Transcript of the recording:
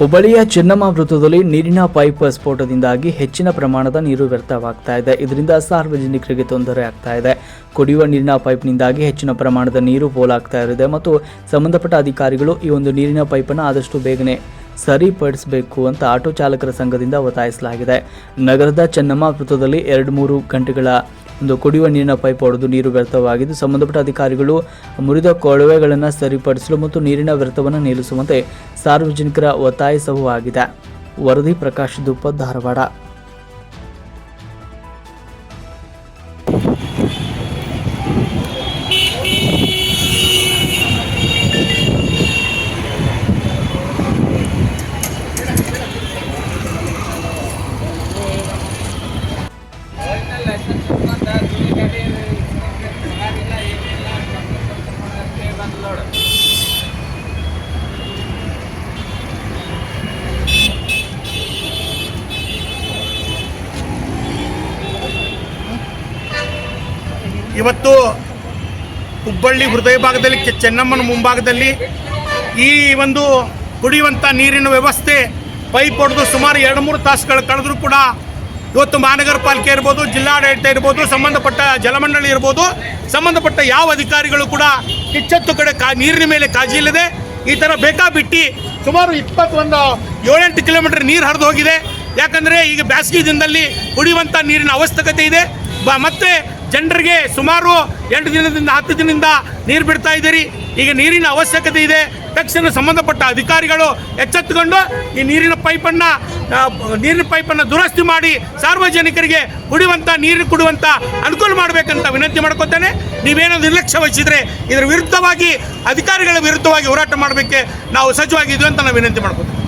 ಹುಬ್ಬಳ್ಳಿಯ ಚೆನ್ನಮ್ಮ ವೃತ್ತದಲ್ಲಿ ನೀರಿನ ಪೈಪ್ ಸ್ಫೋಟದಿಂದಾಗಿ ಹೆಚ್ಚಿನ ಪ್ರಮಾಣದ ನೀರು ವ್ಯರ್ಥವಾಗ್ತಾ ಇದೆ. ಇದರಿಂದ ಸಾರ್ವಜನಿಕರಿಗೆ ತೊಂದರೆ ಆಗ್ತಾ ಇದೆ. ಕುಡಿಯುವ ನೀರಿನ ಪೈಪ್ನಿಂದಾಗಿ ಹೆಚ್ಚಿನ ಪ್ರಮಾಣದ ನೀರು ಪೋಲಾಗ್ತಾ ಇದೆ ಮತ್ತು ಸಂಬಂಧಪಟ್ಟ ಅಧಿಕಾರಿಗಳು ಈ ಒಂದು ನೀರಿನ ಪೈಪನ್ನು ಆದಷ್ಟು ಬೇಗನೆ ಸರಿಪಡಿಸಬೇಕು ಅಂತ ಆಟೋ ಚಾಲಕರ ಸಂಘದಿಂದ ಒತ್ತಾಯಿಸಲಾಗಿದೆ. ನಗರದ ಚೆನ್ನಮ್ಮ ವೃತ್ತದಲ್ಲಿ ಎರಡು ಮೂರು ಗಂಟೆಗಳ ಒಂದು ಕುಡಿಯುವ ನೀರಿನ ಪೈಪ್ ಹೊಡೆದು ನೀರು ವ್ಯರ್ಥವಾಗಿದ್ದು ಸಂಬಂಧಪಟ್ಟ ಅಧಿಕಾರಿಗಳು ಮುರಿದ ಕೊಳವೆಗಳನ್ನು ಸರಿಪಡಿಸಲು ಮತ್ತು ನೀರಿನ ವ್ಯರ್ಥವನ್ನು ನಿಲ್ಲಿಸುವಂತೆ ಸಾರ್ವಜನಿಕರ ಒತ್ತಾಯ ಸಹ ಆಗಿದೆ ವರದಿ ಪ್ರಕಾಶ್ ದುಪ್ಪ, ಧಾರವಾಡ. ಇವತ್ತು ಹುಬ್ಬಳ್ಳಿ ಹೃದಯ ಭಾಗದಲ್ಲಿ ಚೆನ್ನಮ್ಮನ ಮುಂಭಾಗದಲ್ಲಿ ಈ ಒಂದು ಕುಡಿಯುವಂಥ ನೀರಿನ ವ್ಯವಸ್ಥೆ ಪೈಪ್ ಹೊಡೆದು ಸುಮಾರು ಎರಡು ಮೂರು ತಾಸುಗಳು ಕಳೆದರೂ ಕೂಡ ಇವತ್ತು ಮಹಾನಗರ ಪಾಲಿಕೆ ಇರ್ಬೋದು, ಜಿಲ್ಲಾಡಳಿತ ಇರ್ಬೋದು, ಸಂಬಂಧಪಟ್ಟ ಜಲಮಂಡಳಿ ಇರ್ಬೋದು, ಸಂಬಂಧಪಟ್ಟ ಯಾವ ಅಧಿಕಾರಿಗಳು ಕೂಡ ಹೆಚ್ಚೆತ್ತು ಕಡೆ ಕಾ ನೀರಿನ ಮೇಲೆ ಕಾಜಿ ಇಲ್ಲದೆ ಈ ಥರ ಬೇಕಾಬಿಟ್ಟು ಸುಮಾರು ಇಪ್ಪತ್ತೊಂದು ಏಳೆಂಟು ಕಿಲೋಮೀಟರ್ ನೀರು ಹರಿದು ಹೋಗಿದೆ. ಯಾಕಂದರೆ ಈಗ ಬ್ಯಾಸಗಿ ದಿನದಲ್ಲಿ ಕುಡಿಯುವಂಥ ನೀರಿನ ಅವಶ್ಯಕತೆ ಇದೆ. ಬ ಮತ್ತೆ ಜನರಿಗೆ ಸುಮಾರು ಎಂಟು ದಿನದಿಂದ ಹತ್ತು ದಿನದಿಂದ ನೀರು ಬಿಡ್ತಾ ಇದ್ದೀರಿ. ಈಗ ನೀರಿನ ಅವಶ್ಯಕತೆ ಇದೆ. ತಕ್ಷಣ ಸಂಬಂಧಪಟ್ಟ ಅಧಿಕಾರಿಗಳು ಎಚ್ಚೆತ್ತುಕೊಂಡು ಈ ನೀರಿನ ಪೈಪನ್ನು ನೀರಿನ ಪೈಪನ್ನು ದುರಸ್ತಿ ಮಾಡಿ ಸಾರ್ವಜನಿಕರಿಗೆ ಕುಡಿಯುವಂಥ, ನೀರು ಕುಡಿಯುವಂಥ ಅನುಕೂಲ ಮಾಡಬೇಕಂತ ವಿನಂತಿ ಮಾಡ್ಕೊತೇನೆ. ನೀವೇನೋ ನಿರ್ಲಕ್ಷ್ಯ ವಹಿಸಿದರೆ ಇದರ ವಿರುದ್ಧವಾಗಿ, ಅಧಿಕಾರಿಗಳ ವಿರುದ್ಧವಾಗಿ ಹೋರಾಟ ಮಾಡಬೇಕೆ ನಾವು ಸಜ್ಜವಾಗಿದ್ದೀವಿ ಅಂತ ನಾವು ವಿನಂತಿ ಮಾಡ್ಕೊತೇವೆ